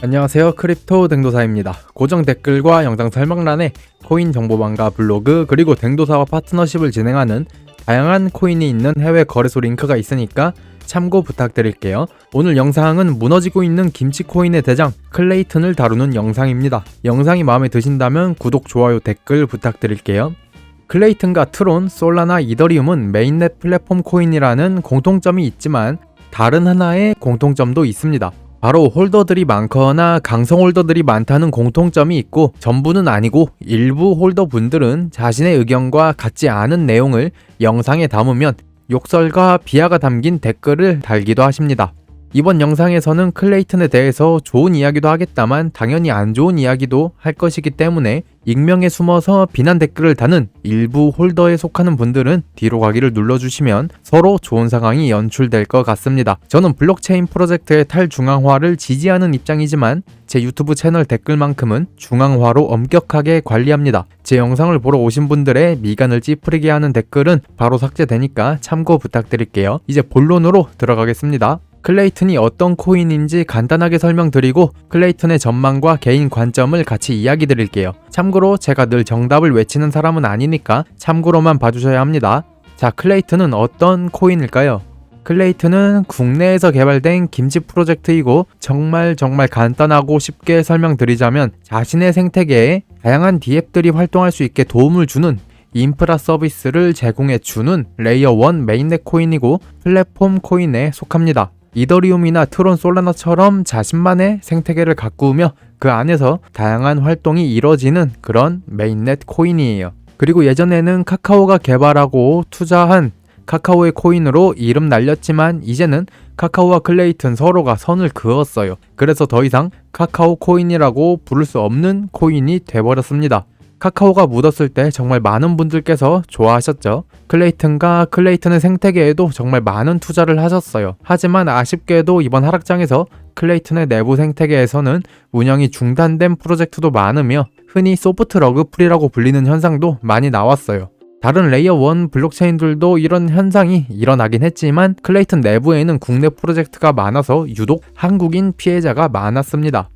안녕하세요. 크립토 댕도사입니다. 고정 댓글과 영상 설명란에 코인 정보방과 블로그 그리고 댕도사와 파트너십을 진행하는 다양한 코인이 있는 해외 거래소 링크가 있으니까 참고 부탁드릴게요. 오늘 영상은 무너지고 있는 김치 코인의 대장 클레이튼을 다루는 영상입니다. 영상이 마음에 드신다면 구독, 좋아요, 댓글 부탁드릴게요. 클레이튼과 트론, 솔라나, 이더리움은 메인넷 플랫폼 코인이라는 공통점이 있지만 다른 하나의 공통점도 있습니다. 바로 홀더들이 많거나 강성 홀더들이 많다는 공통점이 있고 전부는 아니고 일부 홀더 분들은 자신의 의견과 같지 않은 내용을 영상에 담으면 욕설과 비하가 담긴 댓글을 달기도 하십니다. 이번 영상에서는 클레이튼에 대해서 좋은 이야기도 하겠다만 당연히 안 좋은 이야기도 할 것이기 때문에 익명에 숨어서 비난 댓글을 다는 일부 홀더에 속하는 분들은 뒤로 가기를 눌러주시면 서로 좋은 상황이 연출될 것 같습니다. 저는 블록체인 프로젝트의 탈중앙화를 지지하는 입장이지만 제 유튜브 채널 댓글만큼은 중앙화로 엄격하게 관리합니다. 제 영상을 보러 오신 분들의 미간을 찌푸리게 하는 댓글은 바로 삭제되니까 참고 부탁드릴게요. 이제 본론으로 들어가겠습니다. 클레이튼이 어떤 코인인지 간단하게 설명드리고 클레이튼의 전망과 개인 관점을 같이 이야기 드릴게요. 참고로 제가 늘 정답을 외치는 사람은 아니니까 참고로만 봐주셔야 합니다. 자, 클레이튼은 어떤 코인일까요? 클레이튼은 국내에서 개발된 김치 프로젝트이고 정말 정말 간단하고 쉽게 설명드리자면 자신의 생태계에 다양한 디앱들이 활동할 수 있게 도움을 주는 인프라 서비스를 제공해 주는 레이어 1 메인넷 코인이고 플랫폼 코인에 속합니다. 이더리움이나 트론 솔라나처럼 자신만의 생태계를 가꾸며 그 안에서 다양한 활동이 이뤄지는 그런 메인넷 코인이에요. 그리고 예전에는 카카오가 개발하고 투자한 카카오의 코인으로 이름 날렸지만 이제는 카카오와 클레이튼 서로가 선을 그었어요. 그래서 더 이상 카카오 코인이라고 부를 수 없는 코인이 돼버렸습니다. 카카오가 묻었을 때 정말 많은 분들께서 좋아하셨죠. 클레이튼과 클레이튼의 생태계에도 정말 많은 투자를 하셨어요. 하지만 아쉽게도 이번 하락장에서 클레이튼의 내부 생태계에서는 운영이 중단된 프로젝트도 많으며 흔히 소프트 러그풀이라고 불리는 현상도 많이 나왔어요. 다른 레이어 1 블록체인들도 이런 현상이 일어나긴 했지만 클레이튼 내부에는 국내 프로젝트가 많아서 유독 한국인 피해자가 많았습니다.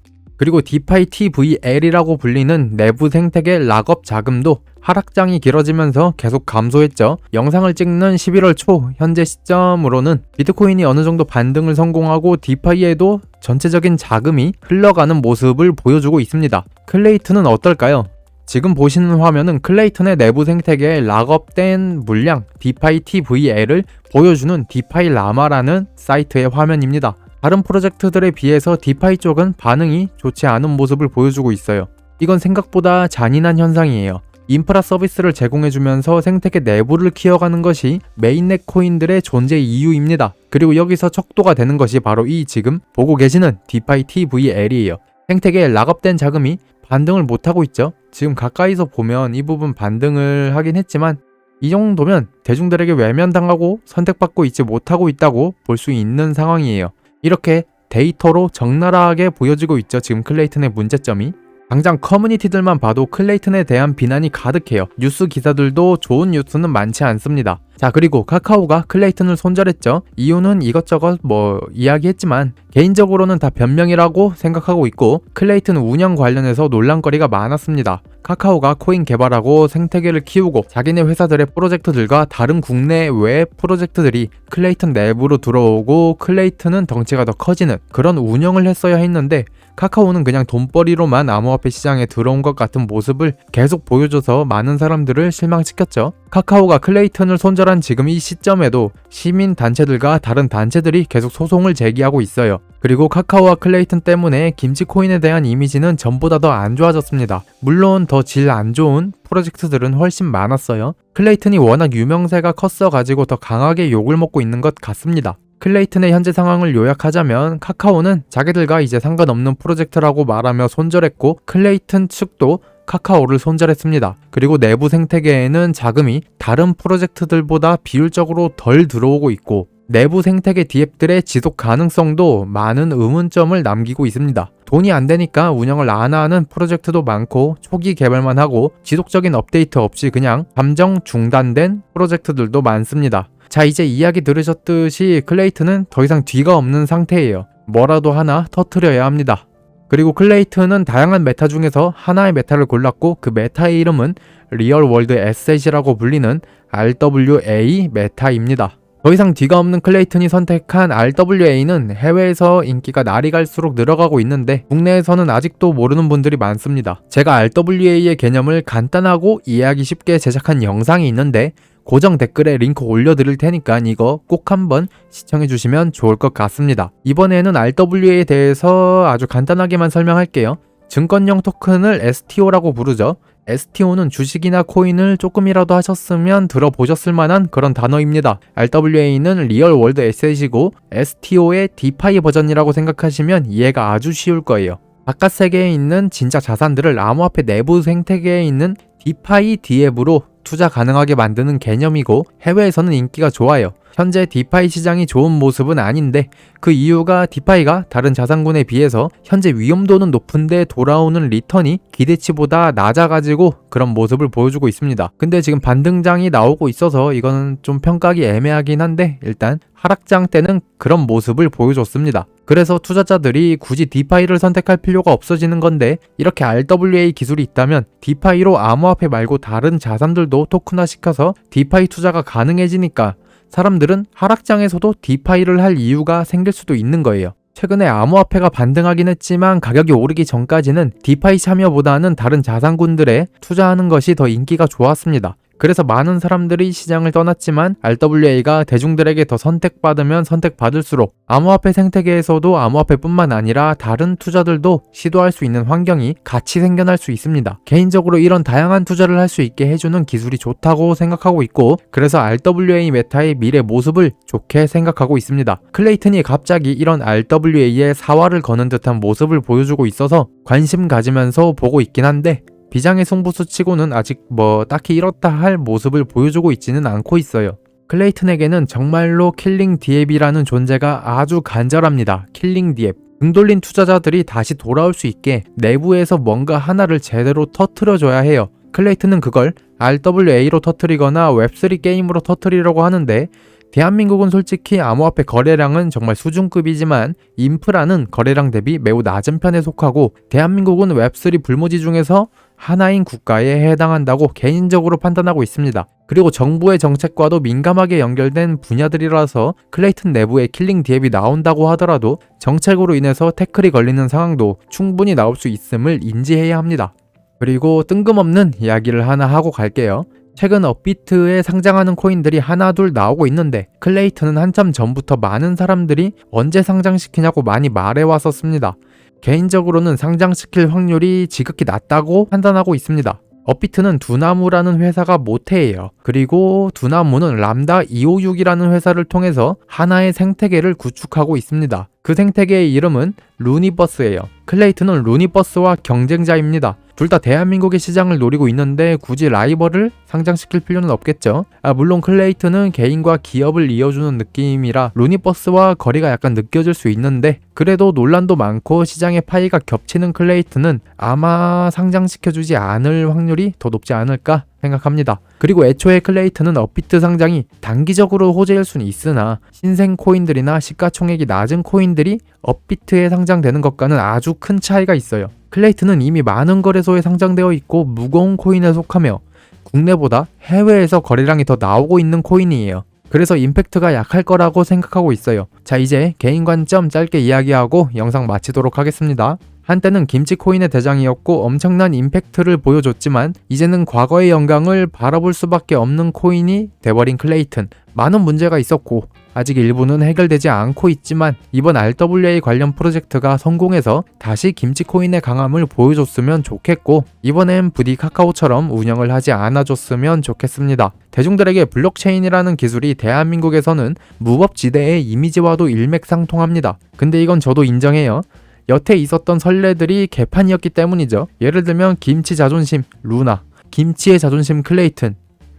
그리고 디파이 TVL이라고 불리는 내부 생태계 락업 자금도 하락장이 길어지면서 계속 감소했죠. 영상을 찍는 11월 초 현재 시점으로는 비트코인이 어느 정도 반등을 성공하고 디파이에도 전체적인 자금이 흘러가는 모습을 보여주고 있습니다. 클레이튼은 어떨까요? 지금 보시는 화면은 클레이튼의 내부 생태계에 락업된 물량 디파이 TVL을 보여주는 디파이 라마라는 사이트의 화면입니다. 다른 프로젝트들에 비해서 디파이 쪽은 반응이 좋지 않은 모습을 보여주고 있어요. 이건 생각보다 잔인한 현상이에요. 인프라 서비스를 제공해주면서 생태계 내부를 키워가는 것이 메인넷 코인들의 존재 이유입니다. 그리고 여기서 척도가 되는 것이 바로 이 지금 보고 계시는 디파이 TVL이에요. 생태계에 락업된 자금이 반등을 못하고 있죠. 지금 가까이서 보면 이 부분 반등을 하긴 했지만 이 정도면 대중들에게 외면당하고 선택받고 있지 못하고 있다고 볼 수 있는 상황이에요. 이렇게 데이터로 적나라하게 보여지고 있죠. 지금 클레이튼의 문제점이. 당장 커뮤니티들만 봐도 클레이튼에 대한 비난이 가득해요. 뉴스 기사들도 좋은 뉴스는 많지 않습니다. 자, 그리고 카카오가 클레이튼을 손절했죠. 이유는 이것저것 뭐 이야기했지만 개인적으로는 다 변명이라고 생각하고 있고 클레이튼 운영 관련해서 논란거리가 많았습니다. 카카오가 코인 개발하고 생태계를 키우고 자기네 회사들의 프로젝트들과 다른 국내 외 프로젝트들이 클레이튼 내부로 들어오고 클레이튼은 덩치가 더 커지는 그런 운영을 했어야 했는데 카카오는 그냥 돈벌이로만 암호화폐 시장에 들어온 것 같은 모습을 계속 보여줘서 많은 사람들을 실망시켰죠. 카카오가 클레이튼을 손절한 지금 이 시점에도 시민 단체들과 다른 단체들이 계속 소송을 제기하고 있어요. 그리고 카카오와 클레이튼 때문에 김치코인에 대한 이미지는 전보다 더 안 좋아졌습니다. 물론 더 질 안 좋은 프로젝트들은 훨씬 많았어요. 클레이튼이 워낙 유명세가 컸어 가지고 더 강하게 욕을 먹고 있는 것 같습니다. 클레이튼의 현재 상황을 요약하자면 카카오는 자기들과 이제 상관없는 프로젝트라고 말하며 손절했고 클레이튼 측도 카카오를 손절했습니다. 그리고 내부 생태계에는 자금이 다른 프로젝트들보다 비율적으로 덜 들어오고 있고 내부 생태계 디앱들의 지속 가능성도 많은 의문점을 남기고 있습니다. 돈이 안 되니까 운영을 안 하는 프로젝트도 많고 초기 개발만 하고 지속적인 업데이트 없이 그냥 감정 중단된 프로젝트들도 많습니다. 자, 이제 이야기 들으셨듯이 클레이튼은 더 이상 뒤가 없는 상태예요. 뭐라도 하나 터트려야 합니다. 그리고 클레이튼은 다양한 메타 중에서 하나의 메타를 골랐고 그 메타의 이름은 리얼 월드 에셋이라고 불리는 RWA 메타입니다. 더 이상 뒤가 없는 클레이튼이 선택한 RWA는 해외에서 인기가 날이 갈수록 늘어가고 있는데 국내에서는 아직도 모르는 분들이 많습니다. 제가 RWA의 개념을 간단하고 이해하기 쉽게 제작한 영상이 있는데 고정 댓글에 링크 올려드릴 테니까 이거 꼭 한번 시청해주시면 좋을 것 같습니다. 이번에는 RWA에 대해서 아주 간단하게만 설명할게요. 증권형 토큰을 STO라고 부르죠. STO는 주식이나 코인을 조금이라도 하셨으면 들어보셨을 만한 그런 단어입니다. RWA는 리얼 월드 에셋이고 STO의 디파이 버전이라고 생각하시면 이해가 아주 쉬울 거예요. 바깥 세계에 있는 진짜 자산들을 암호화폐 내부 생태계에 있는 디파이 디앱으로 투자 가능하게 만드는 개념이고 해외에서는 인기가 좋아요. 현재 디파이 시장이 좋은 모습은 아닌데 그 이유가 디파이가 다른 자산군에 비해서 현재 위험도는 높은데 돌아오는 리턴이 기대치보다 낮아가지고 그런 모습을 보여주고 있습니다. 근데 지금 반등장이 나오고 있어서 이거는 좀 평가하기 애매하긴 한데 일단 하락장 때는 그런 모습을 보여줬습니다. 그래서 투자자들이 굳이 디파이를 선택할 필요가 없어지는 건데 이렇게 RWA 기술이 있다면 디파이로 암호화폐 말고 다른 자산들도 토큰화 시켜서 디파이 투자가 가능해지니까 사람들은 하락장에서도 디파이를 할 이유가 생길 수도 있는 거예요. 최근에 암호화폐가 반등하긴 했지만 가격이 오르기 전까지는 디파이 참여보다는 다른 자산군들에 투자하는 것이 더 인기가 좋았습니다. 그래서 많은 사람들이 시장을 떠났지만 RWA가 대중들에게 더 선택받으면 선택받을수록 암호화폐 생태계에서도 암호화폐뿐만 아니라 다른 투자들도 시도할 수 있는 환경이 같이 생겨날 수 있습니다. 개인적으로 이런 다양한 투자를 할 수 있게 해주는 기술이 좋다고 생각하고 있고 그래서 RWA 메타의 미래 모습을 좋게 생각하고 있습니다. 클레이튼이 갑자기 이런 RWA의 사활을 거는 듯한 모습을 보여주고 있어서 관심 가지면서 보고 있긴 한데 비장의 승부수 치고는 아직 뭐 딱히 이렇다 할 모습을 보여주고 있지는 않고 있어요. 클레이튼에게는 정말로 킬링 디앱이라는 존재가 아주 간절합니다. 킬링 디앱. 등 돌린 투자자들이 다시 돌아올 수 있게 내부에서 뭔가 하나를 제대로 터트려줘야 해요. 클레이튼은 그걸 RWA로 터트리거나 웹3 게임으로 터트리려고 하는데 대한민국은 솔직히 암호화폐 거래량은 정말 수준급이지만 인프라는 거래량 대비 매우 낮은 편에 속하고 대한민국은 웹3 불모지 중에서 하나인 국가에 해당한다고 개인적으로 판단하고 있습니다. 그리고 정부의 정책과도 민감하게 연결된 분야들이라서 클레이튼 내부에 킬링 디앱이 나온다고 하더라도 정책으로 인해서 태클이 걸리는 상황도 충분히 나올 수 있음을 인지해야 합니다. 그리고 뜬금없는 이야기를 하나 하고 갈게요. 최근 업비트에 상장하는 코인들이 하나둘 나오고 있는데 클레이트는 한참 전부터 많은 사람들이 언제 상장시키냐고 많이 말해왔었습니다. 개인적으로는 상장시킬 확률이 지극히 낮다고 판단하고 있습니다. 업비트는 두나무라는 회사가 모태예요. 그리고 두나무는 람다 256이라는 회사를 통해서 하나의 생태계를 구축하고 있습니다. 그 생태계의 이름은 루니버스예요. 클레이트는 루니버스와 경쟁자입니다. 둘 다 대한민국의 시장을 노리고 있는데 굳이 라이벌을 상장시킬 필요는 없겠죠. 아, 물론 클레이트는 개인과 기업을 이어주는 느낌이라 루니버스와 거리가 약간 느껴질 수 있는데 그래도 논란도 많고 시장의 파이가 겹치는 클레이트는 아마 상장시켜주지 않을 확률이 더 높지 않을까 생각합니다. 그리고 애초에 클레이트는 업비트 상장이 단기적으로 호재일 수는 있으나 신생 코인들이나 시가총액이 낮은 코인들이 업비트에 상장되는 것과는 아주 큰 차이가 있어요. 클레이트는 이미 많은 거래소에 상장되어 있고 무거운 코인에 속하며 국내보다 해외에서 거래량이 더 나오고 있는 코인이에요. 그래서 임팩트가 약할 거라고 생각하고 있어요. 자, 이제 개인 관점 짧게 이야기하고 영상 마치도록 하겠습니다. 한때는 김치 코인의 대장이었고 엄청난 임팩트를 보여줬지만 이제는 과거의 영광을 바라볼 수밖에 없는 코인이 돼버린 클레이튼. 많은 문제가 있었고 아직 일부는 해결되지 않고 있지만 이번 RWA 관련 프로젝트가 성공해서 다시 김치코인의 강함을 보여줬으면 좋겠고 이번엔 부디 카카오처럼 운영을 하지 않아줬으면 좋겠습니다. 대중들에게 블록체인이라는 기술이 대한민국에서는 무법지대의 이미지와도 일맥상통합니다. 근데 이건 저도 인정해요. 여태 있었던 선례들이 개판이었기 때문이죠. 예를 들면 김치 자존심 루나, 김치의 자존심 클레이튼.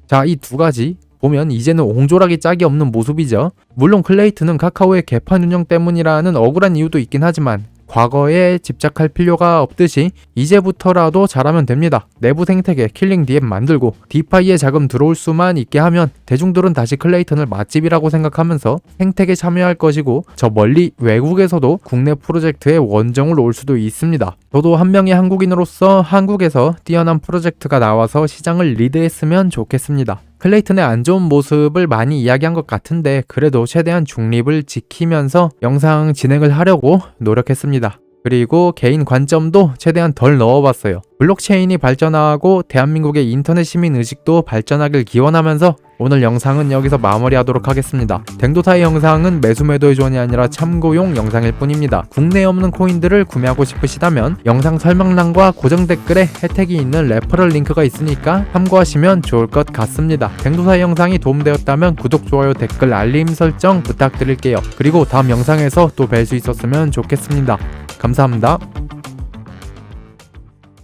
자, 이 두 가지 보면 이제는 옹졸하기 짝이 없는 모습이죠. 물론 클레이트는 카카오의 개판 운영 때문이라는 억울한 이유도 있긴 하지만 과거에 집착할 필요가 없듯이 이제부터라도 잘하면 됩니다. 내부 생태계 킬링 DM 만들고 디파이에 자금 들어올 수만 있게 하면 대중들은 다시 클레이턴을 맛집이라고 생각하면서 생태계 참여할 것이고 저 멀리 외국에서도 국내 프로젝트에 원정을 올 수도 있습니다. 저도 한 명의 한국인으로서 한국에서 뛰어난 프로젝트가 나와서 시장을 리드했으면 좋겠습니다. 클레이튼의 안 좋은 모습을 많이 이야기한 것 같은데 그래도 최대한 중립을 지키면서 영상 진행을 하려고 노력했습니다. 그리고 개인 관점도 최대한 덜 넣어봤어요. 블록체인이 발전하고 대한민국의 인터넷 시민 의식도 발전하길 기원하면서 오늘 영상은 여기서 마무리하도록 하겠습니다. 댕도사의 영상은 매수매도의 조언이 아니라 참고용 영상일 뿐입니다. 국내에 없는 코인들을 구매하고 싶으시다면 영상 설명란과 고정 댓글에 혜택이 있는 레퍼럴 링크가 있으니까 참고하시면 좋을 것 같습니다. 댕도사의 영상이 도움되었다면 구독, 좋아요, 댓글, 알림 설정 부탁드릴게요. 그리고 다음 영상에서 또 뵐 수 있었으면 좋겠습니다. 감사합니다.